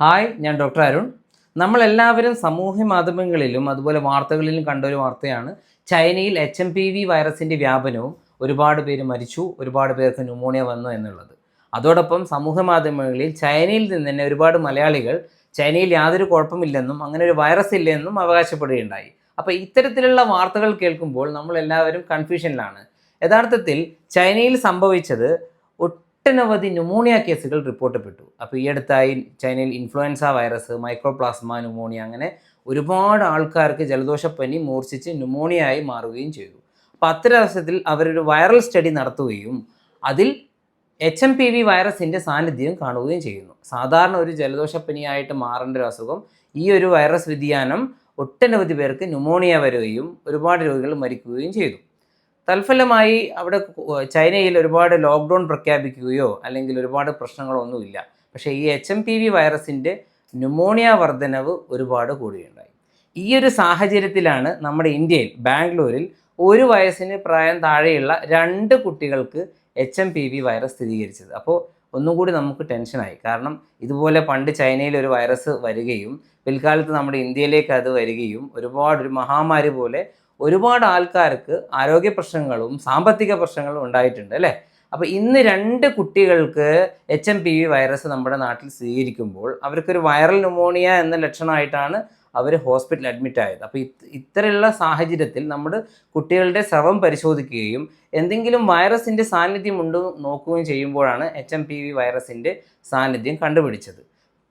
Hi ഞാൻ doctor Arun. നമ്മളെല്ലാവരും സമൂഹ മാധ്യമങ്ങളിലും അതുപോലെ വാർത്തകളിലും കണ്ട ഒരു വാർത്തയാണ്. ചൈനയിൽ എച്ച് എം പി വി വൈറസിന്റെ വ്യാപനവും ഒരുപാട് പേര് മരിച്ചു ഒരുപാട് പേർക്ക് ന്യൂമോണിയ വന്നു എന്നുള്ളത്. അതോടൊപ്പം സമൂഹ മാധ്യമങ്ങളിൽ ചൈനയിൽ നിന്ന് തന്നെ ഒരുപാട് മലയാളികൾ ചൈനയിൽ യാതൊരു കുഴപ്പമില്ലെന്നും അങ്ങനെ ഒരു വൈറസ് ഇല്ലെന്നും അവകാശപ്പെടുകയുണ്ടായി. അപ്പോൾ ഇത്തരത്തിലുള്ള വാർത്തകൾ കേൾക്കുമ്പോൾ നമ്മൾ എല്ലാവരും കൺഫ്യൂഷനിലാണ് യഥാർത്ഥത്തിൽ ചൈനയിൽ സംഭവിച്ചത് ഒട്ടനവധി ന്യൂമോണിയ കേസുകൾ റിപ്പോർട്ടപ്പെട്ടു അപ്പോൾ ഈ അടുത്തായി ചൈനയിൽ ഇൻഫ്ലുവൻസ വൈറസ് മൈക്രോപ്ലാസ്മ ന്യൂമോണിയ അങ്ങനെ ഒരുപാട് ആൾക്കാർക്ക് ജലദോഷപ്പനി മൂർച്ഛിച്ച് ന്യൂമോണിയായി മാറുകയും ചെയ്തു. അപ്പോൾ അത്തരവസരത്തിൽ അവരൊരു വൈറൽ സ്റ്റഡി നടത്തുകയും അതിൽ എച്ച് എം പി വി വൈറസിന്റെ സാന്നിധ്യം കാണുകയും ചെയ്യുന്നു. സാധാരണ ഒരു ജലദോഷപ്പനിയായിട്ട് മാറേണ്ട ഒരു അസുഖം ഈ ഒരു വൈറസ് വ്യതിയാനം ഒട്ടനവധി പേർക്ക് ന്യൂമോണിയ വരികയും ഒരുപാട് രോഗികൾ മരിക്കുകയും ചെയ്തു. തൽഫലമായി അവിടെ ചൈനയിൽ ഒരുപാട് ലോക്ക്ഡൗൺ പ്രഖ്യാപിക്കുകയോ അല്ലെങ്കിൽ ഒരുപാട് പ്രശ്നങ്ങളൊന്നുമില്ല. പക്ഷേ ഈ എച്ച് എം പി വി വൈറസിന്റെ ന്യൂമോണിയ വർധനവ് ഒരുപാട് കൂടുകയുണ്ടായി ഈ ഒരു സാഹചര്യത്തിലാണ് നമ്മുടെ ഇന്ത്യയിൽ ബാംഗ്ലൂരിൽ ഒരു വയസ്സിന് പ്രായം താഴെയുള്ള രണ്ട് കുട്ടികൾക്ക് H M P V virus സ്ഥിരീകരിച്ചത്. അപ്പോൾ ഒന്നും കൂടി നമുക്ക് ടെൻഷനായി. കാരണം ഇതുപോലെ പണ്ട് ചൈനയിൽ ഒരു വൈറസ് വരികയും പിൽക്കാലത്ത് നമ്മുടെ ഇന്ത്യയിലേക്ക് അത് വരികയും ഒരുപാട് ഒരു മഹാമാരി പോലെ ഒരുപാട് ആൾക്കാർക്ക് ആരോഗ്യ പ്രശ്നങ്ങളും സാമ്പത്തിക പ്രശ്നങ്ങളും ഉണ്ടായിട്ടുണ്ട് അല്ലേ? അപ്പോൾ ഇന്ന് രണ്ട് കുട്ടികൾക്ക് H M P V virus നമ്മുടെ നാട്ടിൽ സ്വീകരിക്കുമ്പോൾ അവർക്കൊരു വൈറൽ ന്യൂമോണിയ എന്ന ലക്ഷണമായിട്ടാണ് അവർ ഹോസ്പിറ്റലിൽ അഡ്മിറ്റ് ആയത്. അപ്പോൾ ഇത്തരമുള്ള സാഹചര്യത്തിൽ നമ്മൾ കുട്ടികളുടെ സ്രവം പരിശോധിക്കുകയും എന്തെങ്കിലും വൈറസിന്റെ സാന്നിധ്യം ഉണ്ടോ നോക്കുകയും ചെയ്യുമ്പോഴാണ് എച്ച് എം പി വി വൈറസിന്റെ സാന്നിധ്യം കണ്ടുപിടിച്ചത്.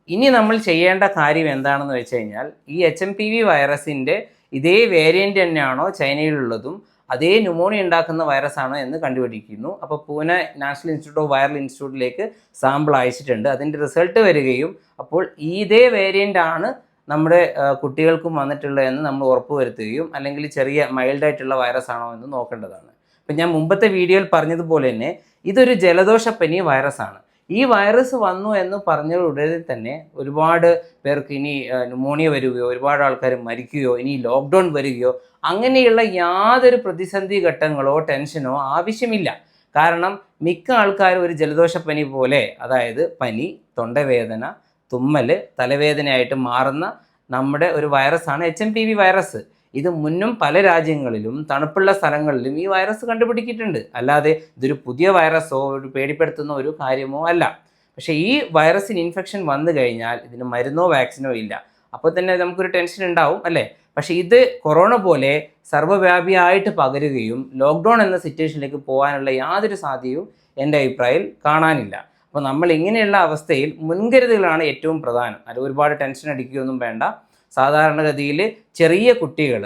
ഇനി നമ്മൾ ചെയ്യേണ്ട കാര്യം എന്താണെന്ന് വെച്ച് കഴിഞ്ഞാൽ ഈ എച്ച് എം പി വി വൈറസിന്റെ ഇതേ വേരിയന്റ് തന്നെയാണോ ചൈനയിലുള്ളതും അതേ ന്യൂമോണിയ ഉണ്ടാക്കുന്ന വൈറസ് ആണോ എന്ന് കണ്ടുപിടിക്കുന്നു. അപ്പോൾ Pune national institute of viral ഇൻസ്റ്റിറ്റ്യൂട്ടിലേക്ക് sample അയച്ചിട്ടുണ്ട്. അതിന്റെ റിസൾട്ട് വരികയും അപ്പോൾ ഈ ഇതേ വേരിയന്റ് ആണ് നമ്മുടെ കുട്ടികൾക്കും വന്നിട്ടുള്ളതെന്ന് നമ്മൾ ഉറപ്പ് ഉറപ്പുവരുത്തുകയും അല്ലെങ്കിൽ ചെറിയ മൈൽഡായിട്ടുള്ള വൈറസ് ആണോ എന്ന് നോക്കേണ്ടതാണ്. ഇപ്പം ഞാൻ മുമ്പത്തെ വീഡിയോയിൽ പറഞ്ഞതുപോലെ തന്നെ ഇതൊരു ജലദോഷപ്പനി വൈറസാണ് ഈ വൈറസ് വന്നു എന്ന് പറഞ്ഞ ഉടനെ തന്നെ ഒരുപാട് പേർക്ക് ഇനി ന്യൂമോണിയ വരികയോ ഒരുപാട് ആൾക്കാർ മരിക്കുകയോ ഇനി ലോക്ക്ഡൗൺ വരികയോ അങ്ങനെയുള്ള യാതൊരു പ്രതിസന്ധി ഘട്ടങ്ങളോ ടെൻഷനോ ആവശ്യമില്ല. കാരണം മിക്ക ആൾക്കാരും ഒരു ജലദോഷപ്പനി പോലെ അതായത് പനി തൊണ്ടവേദന തുമ്മൽ തലവേദനയായിട്ട് മാറുന്ന നമ്മുടെ ഒരു വൈറസാണ് H M P V virus. ഇത് മുന്നും പല രാജ്യങ്ങളിലും തണുപ്പുള്ള സ്ഥലങ്ങളിലും ഈ വൈറസ് കണ്ടുപിടിക്കിയിട്ടുണ്ട് അല്ലാതെ ഇതൊരു പുതിയ വൈറസോ ഒരു പേടിപ്പെടുത്തുന്ന ഒരു കാര്യമോ അല്ല. പക്ഷേ ഈ വൈറസിന് ഇൻഫെക്ഷൻ വന്നു കഴിഞ്ഞാൽ ഇതിന് മരുന്നോ വാക്സിനോ ഇല്ല. അപ്പോൾ തന്നെ നമുക്കൊരു ടെൻഷൻ ഉണ്ടാവും അല്ലേ? പക്ഷേ ഇത് കൊറോണ പോലെ സർവവ്യാപിയായിട്ട് പകരുകയും ലോക്ക്ഡൗൺ എന്ന സിറ്റുവേഷനിലേക്ക് പോകാനുള്ള യാതൊരു സാധ്യതയും എന്റെ അഭിപ്രായത്തിൽ കാണാനില്ല. അപ്പോൾ നമ്മൾ ഇങ്ങനെയുള്ള അവസ്ഥയിൽ മുൻകരുതലാണ് ഏറ്റവും പ്രധാനം. അത് ഒരുപാട് ടെൻഷൻ അടിക്കുകയൊന്നും വേണ്ട. സാധാരണഗതിയിൽ ചെറിയ കുട്ടികൾ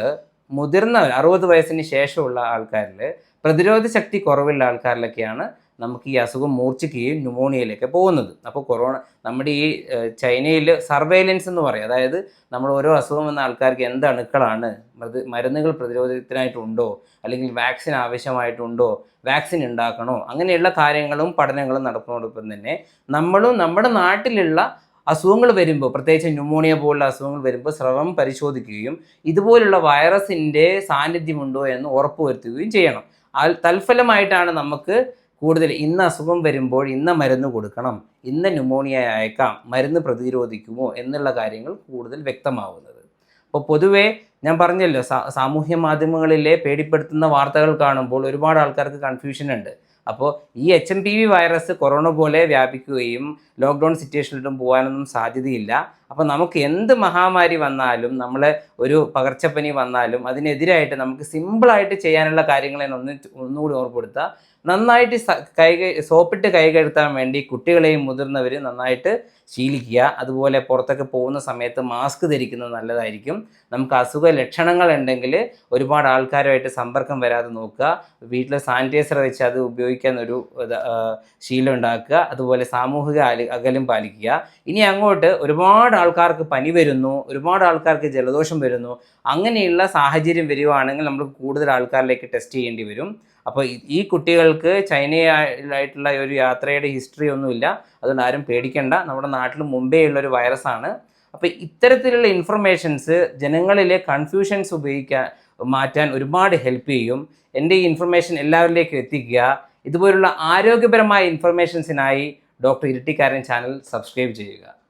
മുതിർന്നവർ അറുപത് വയസ്സിന് ശേഷമുള്ള ആൾക്കാരിൽ പ്രതിരോധ ശക്തി കുറവുള്ള ആൾക്കാരിലൊക്കെയാണ് നമുക്ക് ഈ അസുഖം മൂർച്ഛിക്കുകയും ന്യൂമോണിയയിലേക്ക് പോകുന്നത്. അപ്പോൾ കൊറോണ നമ്മുടെ ഈ ചൈനയിൽ സർവൈലൻസ് എന്ന് പറയും. അതായത് നമ്മൾ ഓരോ അസുഖം വന്ന ആൾക്കാർക്ക് എന്ത് അണുക്കളാണ്? മരുന്നുകൾ പ്രതിരോധത്തിനായിട്ടുണ്ടോ? അല്ലെങ്കിൽ വാക്സിൻ ആവശ്യമായിട്ടുണ്ടോ? വാക്സിൻ ഉണ്ടാക്കണോ? അങ്ങനെയുള്ള കാര്യങ്ങളും പഠനങ്ങളും നടക്കുന്നതോടൊപ്പം തന്നെ നമ്മളും നമ്മുടെ നാട്ടിലുള്ള അസുഖങ്ങൾ വരുമ്പോൾ പ്രത്യേകിച്ച് ന്യൂമോണിയ പോലുള്ള അസുഖങ്ങൾ വരുമ്പോൾ സ്രവം പരിശോധിക്കുകയും ഇതുപോലുള്ള വൈറസിന്റെ സാന്നിധ്യമുണ്ടോ എന്ന് ഉറപ്പുവരുത്തുകയും ചെയ്യണം. തൽഫലമായിട്ടാണ് നമുക്ക് കൂടുതൽ ഇന്ന് അസുഖം വരുമ്പോൾ ഇന്ന മരുന്ന് കൊടുക്കണം ഇന്ന ന്യൂമോണിയ അയക്കാം മരുന്ന് പ്രതിരോധിക്കുമോ എന്നുള്ള കാര്യങ്ങൾ കൂടുതൽ വ്യക്തമാവുന്നത്. അപ്പോൾ പൊതുവേ ഞാൻ പറഞ്ഞല്ലോ സാമൂഹ്യ മാധ്യമങ്ങളിലെ പേടിപ്പെടുത്തുന്ന വാർത്തകൾ കാണുമ്പോൾ ഒരുപാട് ആൾക്കാർക്ക് കൺഫ്യൂഷൻ ഉണ്ട്. അപ്പോൾ ഈ H M P V virus corona പോലെ വ്യാപിക്കുകയും ലോക്ക്ഡൗൺ സിറ്റുവേഷനിലും പോകാനൊന്നും സാധ്യതയില്ല. അപ്പോൾ നമുക്ക് എന്ത് മഹാമാരി വന്നാലും നമ്മളെ ഒരു പകർച്ചപ്പനി വന്നാലും അതിനെതിരായിട്ട് നമുക്ക് സിമ്പിളായിട്ട് ചെയ്യാനുള്ള കാര്യങ്ങളെ ഒന്ന് ഒന്നുകൂടി ഓർപ്പെടുത്തുക നന്നായിട്ട് കൈ സോപ്പിട്ട് കൈ കഴുത്താൻ വേണ്ടി കുട്ടികളെയും മുതിർന്നവരും നന്നായിട്ട് ശീലിക്കുക. അതുപോലെ പുറത്തൊക്കെ പോകുന്ന സമയത്ത് മാസ്ക് ധരിക്കുന്നത് നല്ലതായിരിക്കും. നമുക്ക് അസുഖ ലക്ഷണങ്ങൾ ഉണ്ടെങ്കിൽ ഒരുപാട് ആൾക്കാരുമായിട്ട് സമ്പർക്കം വരാതെ നോക്കുക. വീട്ടിൽ സാനിറ്റൈസർ വെച്ച് അത് ഉപയോഗിക്കാൻ ഒരു ശീലം ഉണ്ടാക്കുക. അതുപോലെ സാമൂഹിക അകലം പാലിക്കുക. ഇനി അങ്ങോട്ട് ഒരുപാട് ആൾക്കാർക്ക് പനി വരുന്നു ഒരുപാട് ആൾക്കാർക്ക് ജലദോഷം വരുന്നു അങ്ങനെയുള്ള സാഹചര്യം വരികയാണെങ്കിൽ നമ്മൾ കൂടുതൽ ആൾക്കാരിലേക്ക് ടെസ്റ്റ് ചെയ്യേണ്ടി വരും. അപ്പോൾ ഈ- കുട്ടികൾക്ക് ചൈനയായിട്ടുള്ള ഒരു യാത്രയുടെ ഹിസ്റ്ററി ഒന്നുമില്ല. അതുകൊണ്ട് ആരും പേടിക്കേണ്ട. നമ്മുടെ നാട്ടിൽ മുമ്പേ ഉള്ള ഒരു വൈറസാണ് അപ്പോൾ ഇത്തരത്തിലുള്ള ഇൻഫർമേഷൻസ് ജനങ്ങളിലെ കൺഫ്യൂഷൻസ് ഉപയോഗിക്കാൻ മാറ്റാൻ ഒരുപാട് ഹെൽപ്പ് ചെയ്യും. എന്റെ ഈ ഇൻഫർമേഷൻ എല്ലാവരിലേക്കും എത്തിക്കുക. ഇതുപോലുള്ള ആരോഗ്യപരമായ ഇൻഫർമേഷൻസിനായി ഡോക്ടർ ഇരട്ടിക്കാരൻ ചാനൽ സബ്സ്ക്രൈബ് ചെയ്യുക.